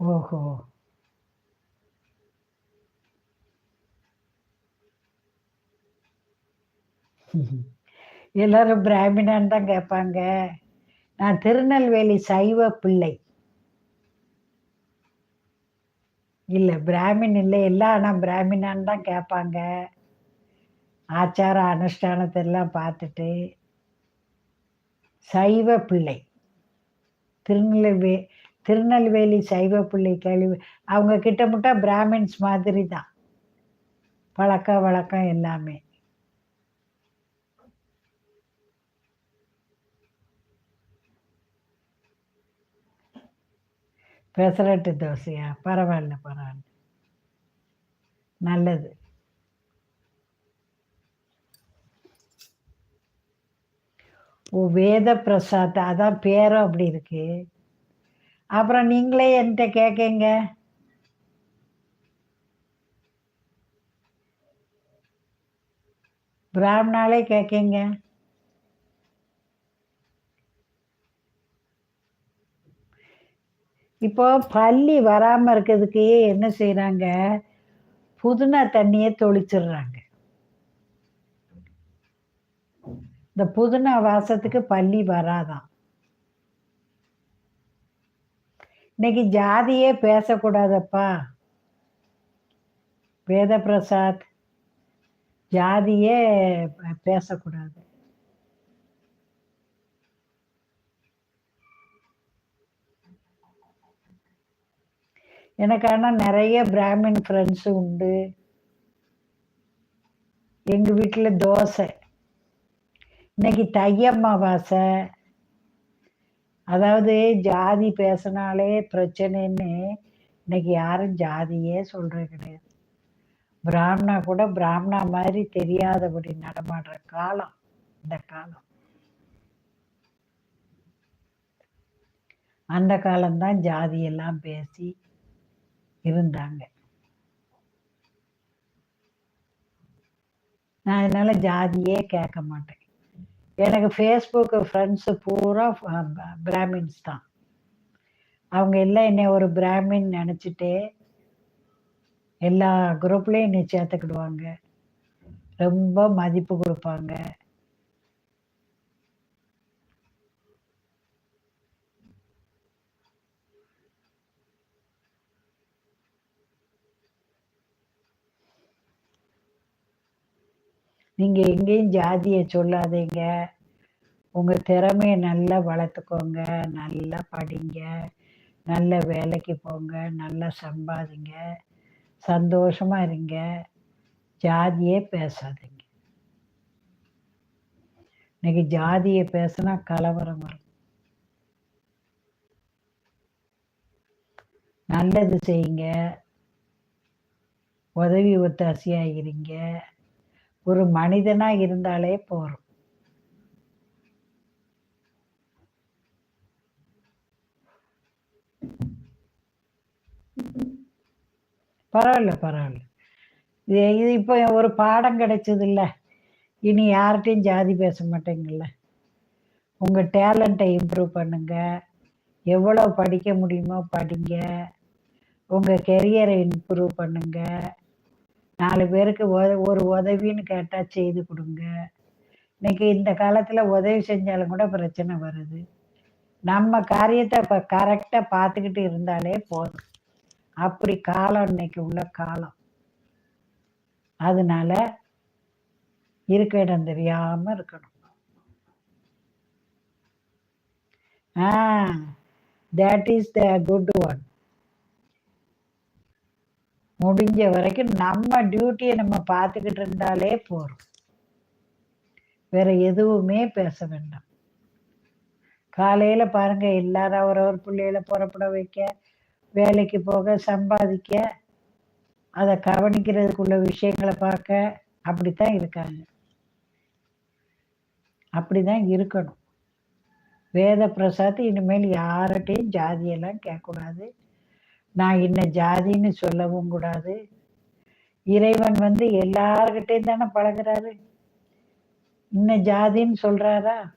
ஓஹோ. எல்லாரும் பிராமினான்னு தான் கேட்பாங்க. நான் திருநெல்வேலி சைவ பிள்ளை. இல்லை பிராமின் இல்லை. எல்லாம் ஆனால் பிராமினான்னு தான் கேட்பாங்க. ஆச்சார அனுஷ்டானத்தை எல்லாம் பார்த்துட்டு. சைவ பிள்ளை. திருநெல்வே திருநெல்வேலி சைவ பிள்ளை கேள்வி. அவங்க கிட்டமுட்டா பிராமின்ஸ் மாதிரி தான் பழக்க வழக்கம் எல்லாமே. பெசரட்டு தோசையா? பரவாயில்ல பரவாயில்ல. நல்லது. ஓ வேத பிரசாத் அதான் பேரும் அப்படி இருக்கு. அப்புறம் நீங்களே என்கிட்ட கேட்கங்க பிராமணாலே கேட்குங்க இப்போ பள்ளி வராமல் இருக்கிறதுக்கு என்ன செய்கிறாங்க புதினா தண்ணியை தொளிச்சிடுறாங்க. இந்த புதினா வாசத்துக்கு பள்ளி வராதான் இன்னைக்கு ஜாதியே பேசக்கூடாதப்பா. வேத பிரசாத் ஜாதியே பேசக்கூடாது. எனக்கு ஆனால் நிறைய பிராமின் ஃப்ரெண்ட்ஸு உண்டு. எங்கள் வீட்டில் தோசை. இன்னைக்கு தையம்மா வாசை அதாவது ஜாதி பேசினாலே பிரச்சனைன்னு இன்னைக்கு யாரும் ஜாதியே சொல்றது கிடையாது. பிராமணா கூட பிராமணா மாதிரி தெரியாதபடி நடமாடுற காலம் இந்த காலம். அந்த காலம்தான் ஜாதியெல்லாம் பேசி இருந்தாங்க. நான் அதனால ஜாதியே கேட்க மாட்டேன். எனக்கு ஃபேஸ்புக்கு ஃப்ரெண்ட்ஸு பூரா பிராமின்ஸ் தான். அவங்க எல்லாம் என்னை ஒரு பிராமின் நினச்சிட்டு எல்லா குரூப்லேயும் என்னை சேர்த்துக்கிடுவாங்க. ரொம்ப மதிப்பு கொடுப்பாங்க. நீங்கள் எங்கேயும் ஜாதியை சொல்லாதீங்க. உங்கள் திறமையை நல்லா வளர்த்துக்கோங்க. நல்லா படிங்க. நல்ல வேலைக்கு போங்க. நல்லா சம்பாதிங்க. சந்தோஷமா இருங்க. ஜாதியே பேசாதீங்க. இன்னைக்கு ஜாதியை பேசினா கலவரம் வரும். நல்லது செய்யுங்க. உதவி ஒத்தாசியாக இருங்க. ஒரு மனிதனா இருந்தாலே போறோம். பரவாயில்ல பரவாயில்ல. இது இப்போ ஒரு பாடம் கிடைச்சது இல்ல இனி யார்கிட்டையும் ஜாதி பேச மாட்டேங்கல்ல. உங்க டேலண்ட்டை இம்ப்ரூவ் பண்ணுங்க. எவ்வளோ படிக்க முடியுமோ படிங்க. உங்க கெரியரை இம்ப்ரூவ் பண்ணுங்க. நாலு பேருக்கு ஒரு உதவின்னு கேட்டா செய்து கொடுங்க. இன்னைக்கு இந்த காலத்துல உதவி செஞ்சாலும் கூட பிரச்சனை வருது. நம்ம காரியத்தை இப்போ கரெக்டாக பார்த்துக்கிட்டு இருந்தாலே போதும். அப்படி காலம் இன்னைக்கு உள்ள காலம். அதனால இருக்க இடம் தெரியாம இருக்கணும். ஆ that is the good one முடிஞ்ச வரைக்கும் நம்ம டியூட்டியை நம்ம பார்த்துக்கிட்டு இருந்தாலே போதும். வேற எதுவுமே பேச வேண்டாம். காலையில பாருங்க எல்லாரும் அவரவர் பிள்ளைகளை புறப்பட வைக்க வேலைக்கு போக சம்பாதிக்க அதை கவனிக்கிறதுக்குள்ள விஷயங்களை பார்க்க அப்படித்தான் இருக்காங்க. அப்படிதான் இருக்கணும். வேத பிரசாத் இனிமேல் யார்கிட்டையும் ஜாதியெல்லாம் கேட்கக்கூடாது. நான் இன்ன ஜாதின்னு சொல்லவும் கூடாது. இறைவன் வந்து எல்லார்கிட்டையும் தானே பழகுறாரு. இன்ன ஜாதின்னு சொல்றாரா?